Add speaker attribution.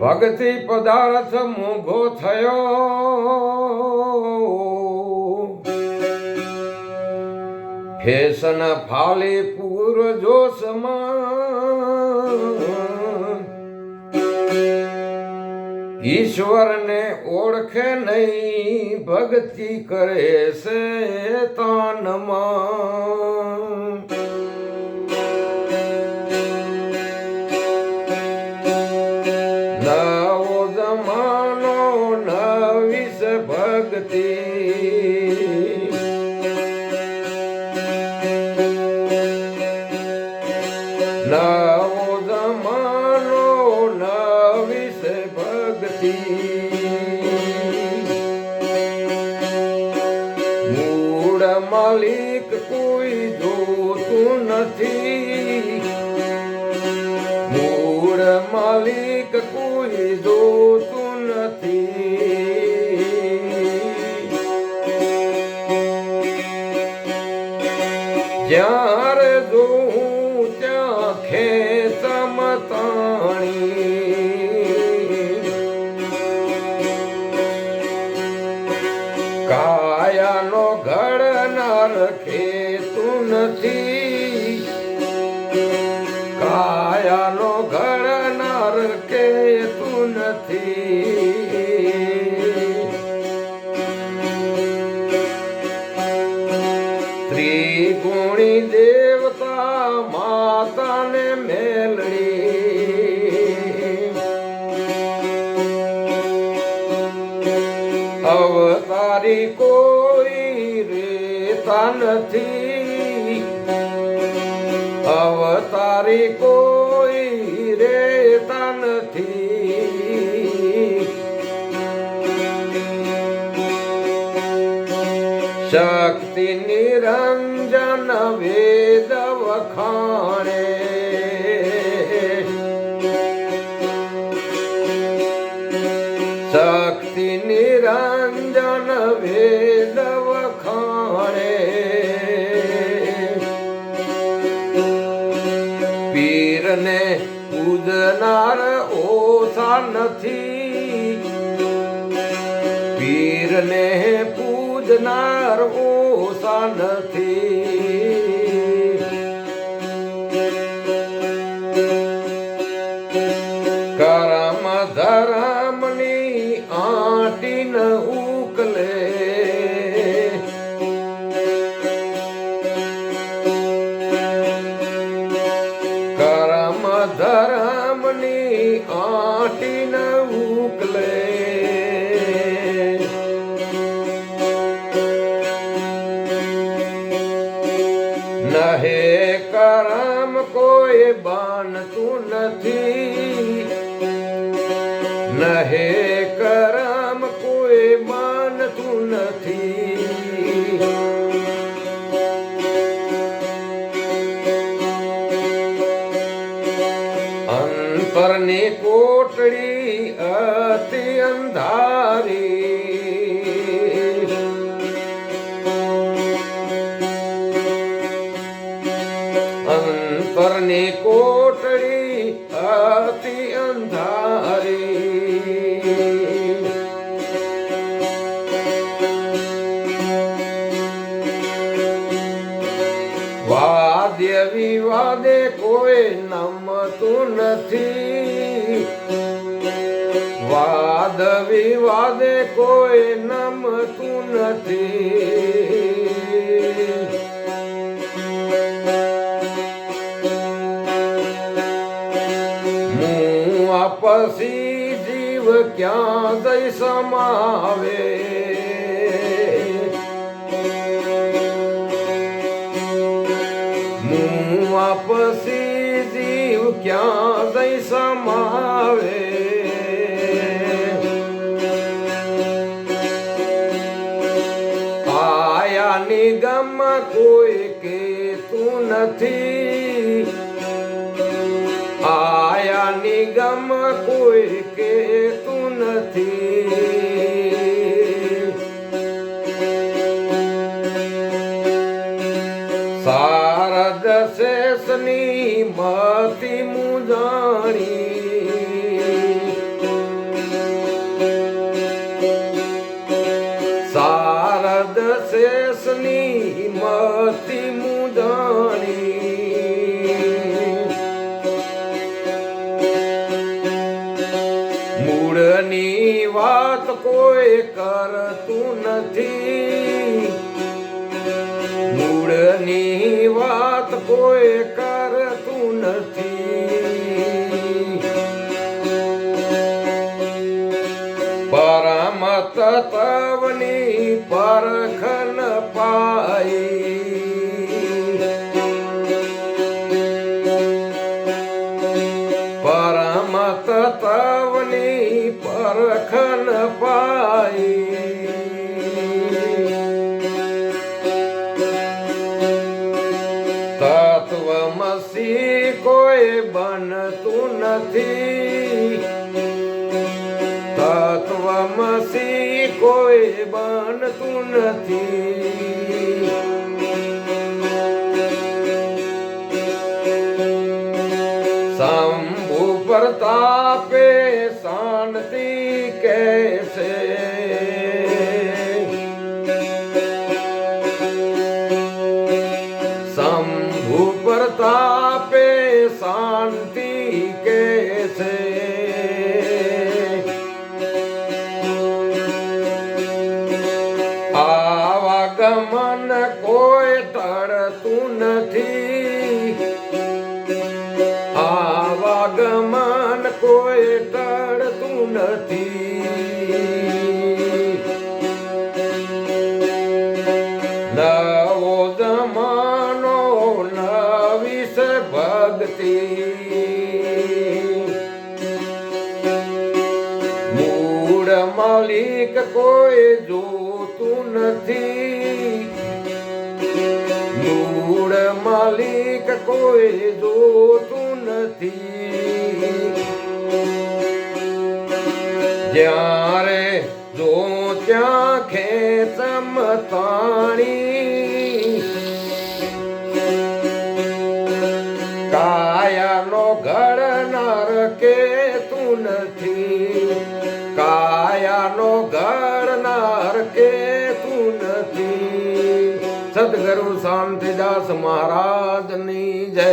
Speaker 1: ભક્તિ પદાર્થ મોઘો થયો. ફેશન ફાલે પૂર જોશમાં ઈશ્વરને ઓળખે નહીં, ભક્તિ કરે છે તાનમાં માલિક કોઈ જોતું નથી. મૂળ માલિક કોઈ જોતું નથી. જ્યારે જોઉં ત્યાં ખેતમ કાયાનો ઘડનાર ખેતું નથી. કાયાનો ઘડનાર તું નથી. ત્રિગુણી દેવતા માતાને મેલડી. અવતારી કોઈ રેતા નથી. અવતારી કોઈ રેતા નથી. શક્તિ નિરંજન વેદ વખાણે. શક્તિ નિરંજન વેદ નથી. પીરને પૂજનાર ઓસા નથી. નથી. નહે કરમ કોઈ માનતું નથી. વિવાદે કોઈ નમતું નથી. હું જીવ ક્યાં જઈ સમાવે? આપસી જીવ ક્યાં જઈ સમાવે? કોઈ કે તું નથી. આયા નિગમ કોઈ કે શેષની મતિ મુદાણી મૂળની વાત કોઈ કરતું નથી. મૂળની વાત કોઈ તત્વની પરખન પાઈ. પરમ તત્વની પરખન પાઈ. તત્વમસી કોઈ બનતું નથી. શંભુ પ્રતાપે શાંતિ કેસે નથી નવો જમાનો નવી છે ભક્તિ. મૂળ માલિક કોઈ જોતું નથી. મૂળ માલિક કોઈ જોતું નથી. જ્યારે જો ત્યાં ખેતમ તાણી કાયાનો ઘડનાર કે તું નથી, કાયાનો ઘડનાર કે તું નથી. સદગુરુ શાંતિદાસ મહારાજની જય.